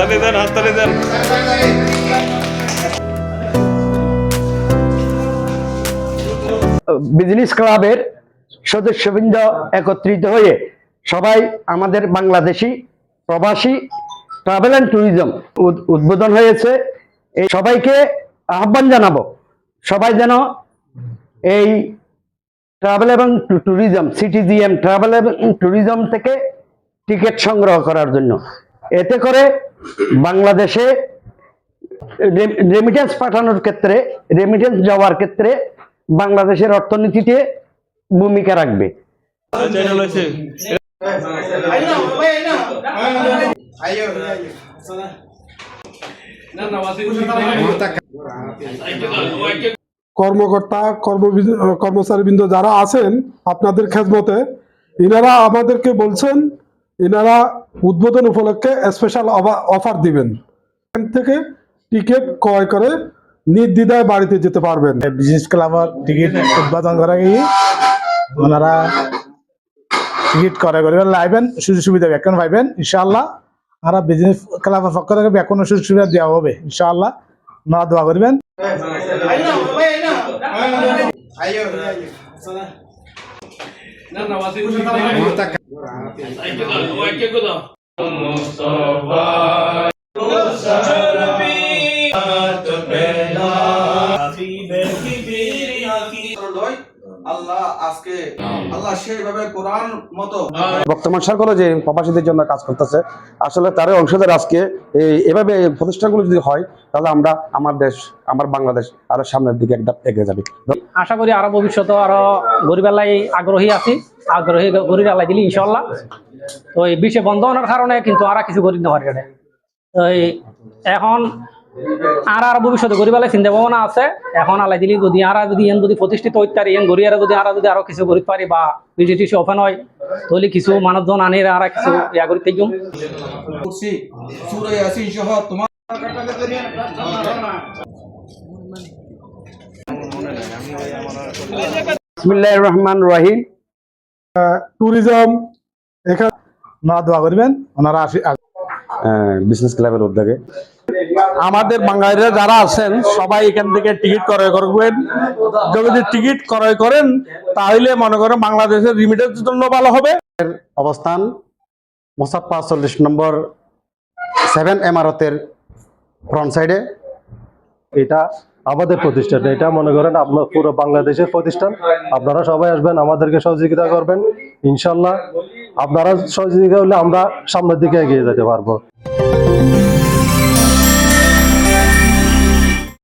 হাততালি দেন হাততালি দেন। বিজনেস ক্লাবের সদস্যবৃন্দ একত্রিত হয়ে সবাই আমাদের বাংলাদেশি প্রবাসী ট্রাভেল অ্যান্ড ট্যুরিজম উদ্বোধন হয়েছে। এই সবাইকে আহ্বান জানাব, সবাই যেন এই ট্রাভেল এবং ট্যুরিজম সিটিজিএম ট্রাভেল এবং ট্যুরিজম থেকে টিকিট সংগ্রহ করার জন্য। এতে করে বাংলাদেশে রেমিটেন্স পাঠানোর ক্ষেত্রে রেমিটেন্স যাওয়ার ক্ষেত্রে বাংলাদেশের অর্থনীতিতে ভূমিকা রাখবে। কর্মকর্তা কর্ম কর্মচারীবৃন্দ যারা আছেন আপনাদের খেদমতে, ইনারা আমাদেরকে বলছেন ইনারা উদ্বোধন উপলক্ষে স্পেশাল অফার দিবেন। এখান থেকে টিকিট ক্রয় করে নির্দ্বিধায় বাড়িতে যেতে পারবেন। বিজনেস ক্লাবের টিকিট উদ্বোধন করা গিয়ে ওনারা টিকিট ক্রয় করে লাইবেন সুযোগ সুবিধা ব্যাকরণ পাইবেন। ইনশাআল্লাহ আর বিজনেস ক্লাবের পক্ষ থেকে ব্যাকরণ সুযোগ সুবিধা দেওয়া হবে। ইনশাআল্লাহ ওনারা দোয়া করবেন। লয় আজকে বর্তমান সরকারও যে প্রবাসীদের জন্য কাজ করতেছে, আসলে তারই অংশীদার আজকে এভাবে প্রতিষ্ঠানগুলো যদি হয়, তাহলে আমরা আমার দেশ, আমার বাংলাদেশ আরও সামনের দিকে একটা এগিয়ে যাবে। আশা করি আরও ভবিষ্যতে আরও গরিবেলাই আগ্রহী আছি। আগ্রহী গরিব আল্লাহ দিলি ইনশাল্লাহ তো এই বিষে বন্ধ হওয়ার কারণে কিন্তু আর কিছু করি না পারি তো এখন আর আর ভবিষ্যতে গরিবালাই চিন্তা ভাবনা আছে। এখন আল্লাহ দিলি যদি আর যদি এন যদি প্রতিষ্ঠিত হইতে পারি এন গরিয়ারা যদি আর যদি আরও কিছু করিতে পারি বা বিজিটিসি ওপেন হয় তাহলে কিছু মানুষজন আনি আর কিছু ইয়া করি থাকুম করছি। সূরা ইয়াসিন সহ তোমার বিসমিল্লাহ রহমান রহিম। ট্যুরিজম এখানে ওনারা দোয়া করবেন ওনারা আসি বিজনেস ক্লাবের উদ্যোগে। আমাদের বাঙালিরা যারা আছেন সবাই এখান থেকে টিকিট ক্রয় করবেন। যদি টিকিট ক্রয় করেন তাহলে মনে করেন বাংলাদেশের রিমিটেন্সের জন্য ভালো হবে। অবস্থান মোসাফা চল্লিশ নম্বর সেভেন এমারতের ফ্রন্ট সাইডে এটা আমাদের প্রতিষ্ঠান এটা মনে করেন আপনার পুরো বাংলাদেশের প্রতিষ্ঠান। আপনারা সবাই আসবেন, আমাদেরকে সহযোগিতা করবেন। ইনশাল্লাহ আপনারা সহযোগিতা হলে আমরা সামনের দিকে এগিয়ে যেতে পারব।